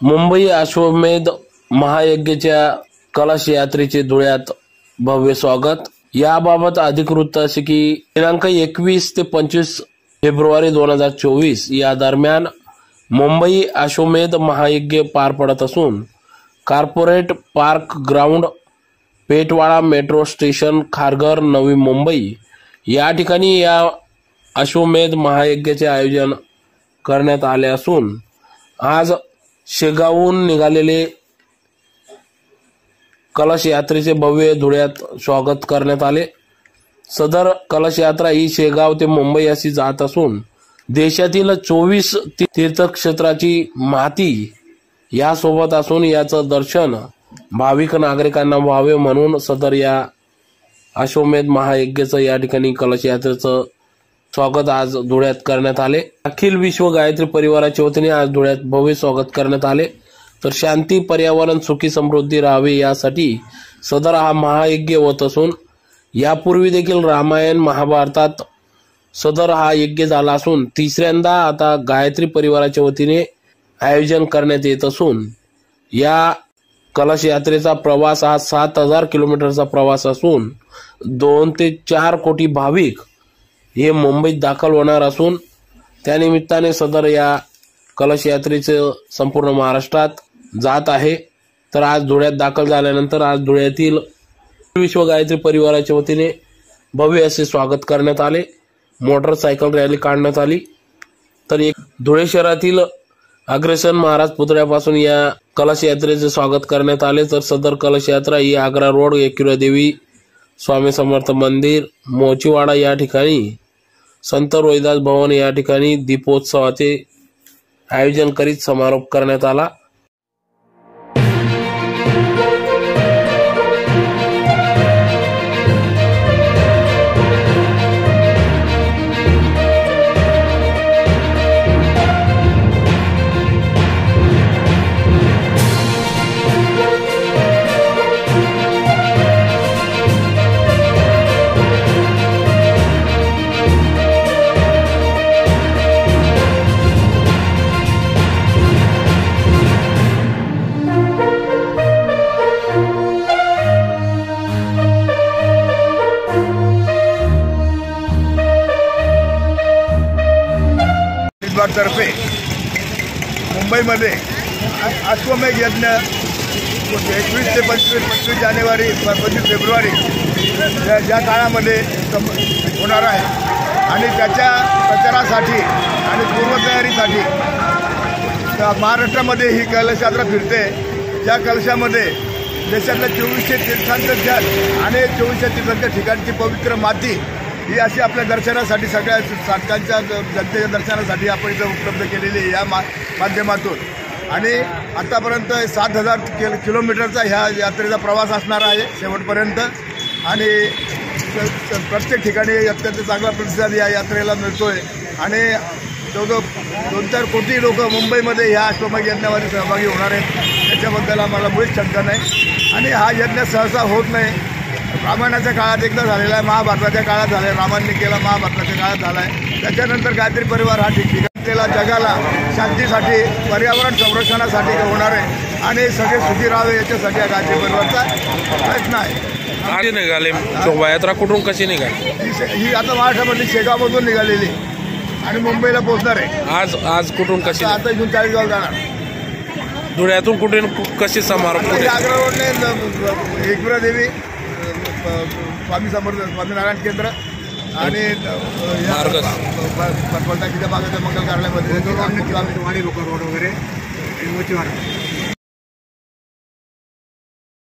मुंबई अश्वमेध महायज्ञच्या कलश यात्रेचे धुळ्यात भव्य स्वागत. याबाबत अधिकृत असे की दिनांक एकवीस ते पंचवीस फेब्रुवारी दोन हजार चोवीस या दरम्यान मुंबई अश्वमेध महायज्ञ पार पडत असून corporate park ground Petwada metro station Kharghar Navi Mumbai या ठिकाणी या अश्वमेध महायज्ञाचे आयोजन करण्यात आले असून आज शेगावहून निघालेले कलश यात्रेचे भव्य धुळ्यात स्वागत करण्यात आले. सदर कलश यात्रा ही शेगाव ते मुंबई अशी जात असून देशातील चोवीस तीर्थक्षेत्राची माती यासोबत असून याचं दर्शन भाविक नागरिकांना व्हावे म्हणून सदर या अश्वमेध महायज्ञाचं या ठिकाणी कलश यात्रेचं स्वागत आज धुळ्यात करण्यात आले. अखिल विश्व गायत्री परिवाराच्या वतीने आज धुळ्यात भव्य स्वागत करण्यात आले. तर शांती पर्यावरण सुखी समृद्धी राहावी यासाठी सदर हा महायज्ञ होत असून यापूर्वी देखील रामायण महाभारतात सदर हा यज्ञ झाला असून तिसऱ्यांदा आता गायत्री परिवाराच्या वतीने आयोजन करण्यात येत असून या कलश यात्रेचा प्रवास हा सात हजार किलोमीटरचा प्रवास असून दोन ते चार कोटी भाविक हे मुंबईत दाखल होणार असून त्यानिमित्ताने सदर या कलशयात्रेचं संपूर्ण महाराष्ट्रात जात आहे. तर आज धुळ्यात दाखल झाल्यानंतर आज धुळ्यातील विश्व गायत्री परिवाराच्या वतीने भव्य असे स्वागत करण्यात आले. मोटरसायकल रॅली काढण्यात आली. तर एक धुळे शहरातील अग्रेसन महाराज पुतळ्यापासून या कलश यात्रेचे स्वागत करण्यात आले. तर सदर कलश यात्रा ही आग्रा रोड एकविरा देवी स्वामी समर्थ मंदिर मोचीवाडा या ठिकाणी संत रोहिदास भवन या ठिकाणी दीपोत्सवाचे आयोजन करीत समारोप करण्यात आला. तर्फे मुंबईमध्ये अश्वमेघ यज्ञ एकवीस ते पंचवीस पंचवीस जानेवारी पंचवीस फेब्रुवारी या ज्या काळामध्ये सम होणार आहे. आणि त्याच्या प्रचारासाठी आणि पूर्वतयारीसाठी महाराष्ट्रामध्ये ही कलशयात्रा फिरते. ज्या कलशामध्ये देशातल्या चोवीसशे तीर्थांचं जल आणि चोवीसशे तीर्थांच्या ठिकाणची पवित्र माती ही अशी आपल्या दर्शनासाठी सगळ्या साधकांच्या जनतेच्या दर्शनासाठी आपण इथं उपलब्ध केलेली आहे या मा माध्यमातून. आणि आतापर्यंत सात हजार किल किलोमीटरचा ह्या यात्रेचा प्रवास असणार आहे शेवटपर्यंत. आणि प्रत्येक ठिकाणी अत्यंत चांगला प्रतिसाद या यात्रेला मिळतो आहे आणि जवळजवळ दोन चार कोटी लोक मुंबईमध्ये ह्या अश्वमेध यज्ञामध्ये सहभागी होणार आहेत. त्याच्याबद्दल आम्हाला मुळीच शंका नाही. आणि हा यज्ञ सहसा होत नाही. रामायणाच्या काळात एकदा झालेला आहे महाभारताच्या काळात झाला आहे रामांनी केला महाभारताच्या काळात झाला आहे त्याच्यानंतर गायत्री परिवार हा ठिकठिकाणीला जगाला शांतीसाठी पर्यावरण संरक्षणासाठी होणार आहे. आणि सगळे सुखी राहावे याच्यासाठी हा गायत्री परिवारचा प्रयत्न आहे. निघाले? शोभायात्रा कुठून कशी निघाली? ही ही आता महाराष्ट्रामध्ये शेगावमधून निघालेली. आणि मुंबईला पोहोचणार आहे. आज आज कुठून कशी आता इथून चाळीसगाव जाणार. धुळ्यातून कुठे कशी समारोप आग्रा रोडने एकविरा देवी. स्वामी समर्थ स्वामीनारायण केंद्र आणि मार्गस. टाकीच्या भागाच्या मंगल कार्यालयामध्ये वाडी रोड वगैरे